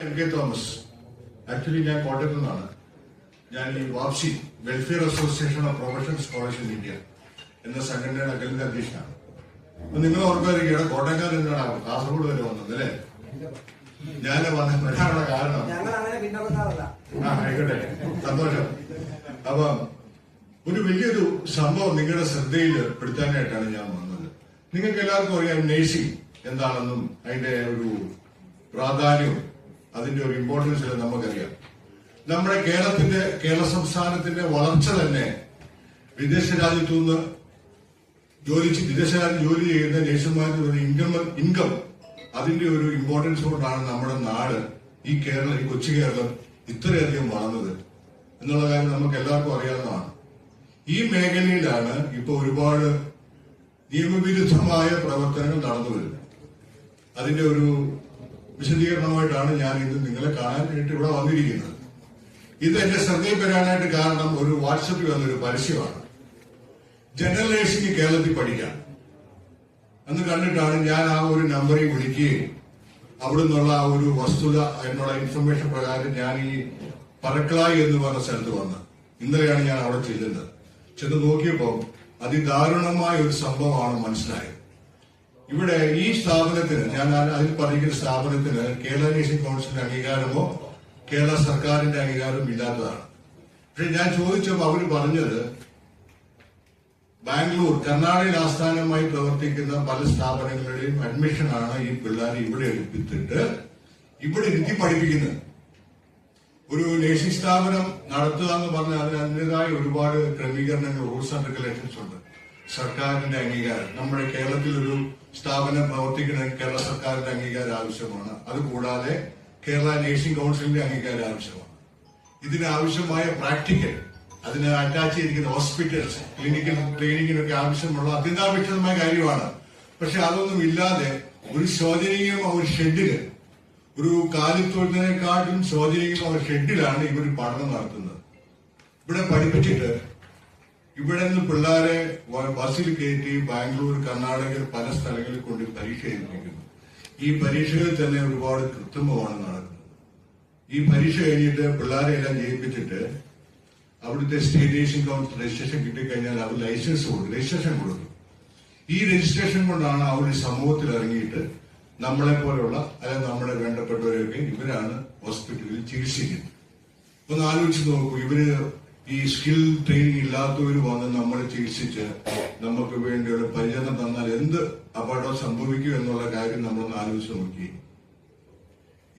M K Thomas. Actually ഞാൻ കോട്ടയത്ത് നിന്നാണ്. ഞാൻ ഈ വാപ്സി welfare association of professional scholars in India എന്ന സംഘടനയുടെ അഖിലിന്റെ അധ്യക്ഷനാണ്. അപ്പൊ നിങ്ങൾ ഓർക്കാതിരിക്കുകയാണ് കോട്ടയക്കാരൻ എന്താണ് കാസർഗോഡ് വരെ വന്നത് അല്ലേ? ഞാൻ വരാനുള്ള കാരണം ആ ആയിക്കോട്ടെ. സന്തോഷം. അപ്പൊ ഒരു വലിയൊരു സംഭവം നിങ്ങളുടെ ശ്രദ്ധയിൽ പെടുത്താനായിട്ടാണ് ഞാൻ വന്നത്. നിങ്ങൾക്ക് എല്ലാവർക്കും അറിയാം നേഴ്സിംഗ് എന്താണെന്നും അതിന്റെ ഒരു പ്രാധാന്യവും അതിന്റെ ഒരു ഇമ്പോർട്ടൻസ് നമുക്കറിയാം. നമ്മുടെ കേരളത്തിന്റെ കേരള സംസ്ഥാനത്തിന്റെ വളർച്ച തന്നെ വിദേശ രാജ്യത്തു നിന്ന് ജോലി വിദേശ രാജ്യത്ത് ജോലി ചെയ്യുന്ന നേഴ്സുമാരുടെ ഒരു ഇൻകം ഇൻകം അതിന്റെ ഒരു ഇമ്പോർട്ടൻസ് കൊണ്ടാണ് നമ്മുടെ നാട് ഈ കേരളം ഈ കൊച്ചു കേരളം ഇത്രയധികം വളർന്നത്. എന്നുള്ള കാര്യം നമുക്ക് എല്ലാവർക്കും അറിയാവുന്നതാണ്. ഈ മേഖലയിലാണ് ഇപ്പോൾ ഒരുപാട് നിയമവിരുദ്ധമായ പ്രവർത്തനങ്ങൾ നടന്നു വരുന്നത്. അതിന്റെ ഒരു വിശദീകരണമായിട്ടാണ് ഞാൻ ഇന്ന് നിങ്ങളെ കാണാൻ വേണ്ടി ഇവിടെ വന്നിരിക്കുന്നത്. ഇത് എന്റെ ശ്രദ്ധയിൽ വരാനായിട്ട് കാരണം ഒരു വാട്സപ്പിൽ വന്നൊരു പരസ്യമാണ്. ജനറൽ നേഴ്സിംഗ് കേരളത്തിൽ പഠിക്കാം. എന്ന് കണ്ടിട്ടാണ് ഞാൻ ആ ഒരു നമ്പറിൽ വിളിക്കുകയും അവിടെ നിന്നുള്ള ആ ഒരു വസ്തുത എന്നുള്ള ഇൻഫർമേഷൻ പ്രകാരം ഞാൻ ഈ പറക്കളായി എന്ന് പറഞ്ഞ സ്ഥലത്ത് വന്ന് ഇന്നലെയാണ് ഞാൻ അവിടെ ചെല്ലുന്നത്. ചെന്ന് നോക്കിയപ്പോൾ അതിദാരുണമായ ഒരു സംഭവമാണ് മനസ്സിലായത്. ഇവിടെ ഈ സ്ഥാപനത്തിന് ഞാൻ അതിൽ പറഞ്ഞിരിക്കുന്ന സ്ഥാപനത്തിന് കേരള നേഴ്സിംഗ് കൗൺസിലിന്റെ അംഗീകാരമോ കേരള സർക്കാരിന്റെ അംഗീകാരവും ഇല്ലാത്തതാണ്. പക്ഷെ ഞാൻ ചോദിച്ചപ്പോൾ അവർ പറഞ്ഞത് ബാംഗ്ലൂർ കർണാടകയിൽ ആസ്ഥാനമായി പ്രവർത്തിക്കുന്ന പല സ്ഥാപനങ്ങളുടെയും അഡ്മിഷനാണ് ഈ പിള്ളേരെ ഇവിടെ എടുപ്പിച്ചിട്ട് ഇവിടെ ഇരുത്തി പഠിപ്പിക്കുന്നത്. ഒരു നേഴ്സിംഗ് സ്ഥാപനം നടത്തുക എന്ന് പറഞ്ഞാൽ അതിന് അതിന്റെതായ ഒരുപാട് ക്രമീകരണങ്ങൾ റൂൾസ് ആൻഡ് റെഗുലേഷൻസ് ഉണ്ട്. സർക്കാരിന്റെ അംഗീകാരം. നമ്മുടെ കേരളത്തിൽ ഒരു സ്ഥാപനം പ്രവർത്തിക്കണമെങ്കിൽ കേരള സർക്കാരിന്റെ അംഗീകാരം ആവശ്യമാണ്. അതുകൂടാതെ കേരള നേഴ്സിംഗ് കൗൺസിലിന്റെ അംഗീകാരം ആവശ്യമാണ്. ഇതിനാവശ്യമായ പ്രാക്ടിക്കൽ അതിന് അറ്റാച്ച് ചെയ്തിരിക്കുന്ന ഹോസ്പിറ്റൽസ് ക്ലിനിക്കൽ ട്രെയിനിങ്ങിനൊക്കെ ആവശ്യമുള്ള അത്യന്താപേക്ഷിതമായ കാര്യമാണ്. പക്ഷെ അതൊന്നും ഇല്ലാതെ ഒരു ശോചനീയം ഒരു ഷെഡിൽ ഒരു കാലിത്തൊഴുത്തിനെക്കാട്ടും ശോചനീയം അവർ ഷെഡിലാണ് ഇവർ പഠനം നടത്തുന്നത്. ഇവിടെ പഠിപ്പിച്ചിട്ട് ഇവിടെ നിന്ന് പിള്ളേരെ ബസ്സിൽ കയറ്റി ബാംഗ്ലൂർ കർണാടക പല സ്ഥലങ്ങളിൽ കൊണ്ട് പരീക്ഷ എഴുതിപ്പിക്കുന്നു ഈ പരീക്ഷകളിൽ തന്നെ ഒരുപാട് കൃത്രിമമാണ് നടക്കുന്നത്. ഈ പരീക്ഷ കഴിഞ്ഞിട്ട് പിള്ളേരെ എല്ലാം ജയിപ്പിച്ചിട്ട് അവിടുത്തെ സ്റ്റേറ്റ് നേഴ്സിംഗ് കൗൺസിൽ രജിസ്ട്രേഷൻ കിട്ടിക്കഴിഞ്ഞാൽ അവർ ലൈസൻസ് കൊടുക്കും രജിസ്ട്രേഷൻ കൊടുക്കും. ഈ രജിസ്ട്രേഷൻ കൊണ്ടാണ് അവർ സമൂഹത്തിൽ ഇറങ്ങിയിട്ട് നമ്മളെ പോലെയുള്ള അല്ലെങ്കിൽ നമ്മുടെ വേണ്ടപ്പെട്ടവരെയൊക്കെ ഇവരാണ് ഹോസ്പിറ്റലിൽ ചികിത്സിക്കുന്നത്. ഒന്ന് ആലോചിച്ച് നോക്കൂ ഇവർ ഈ സ്കിൽ ട്രെയിനിങ് ഇല്ലാത്തവർ വന്ന് നമ്മളെ ചികിത്സിച്ച് നമുക്ക് വേണ്ടിയുള്ള പരിചരണം തന്നാൽ എന്ത് അപകടം സംഭവിക്കും എന്നുള്ള കാര്യം നമ്മളൊന്ന് ആലോചിച്ച് നോക്കി.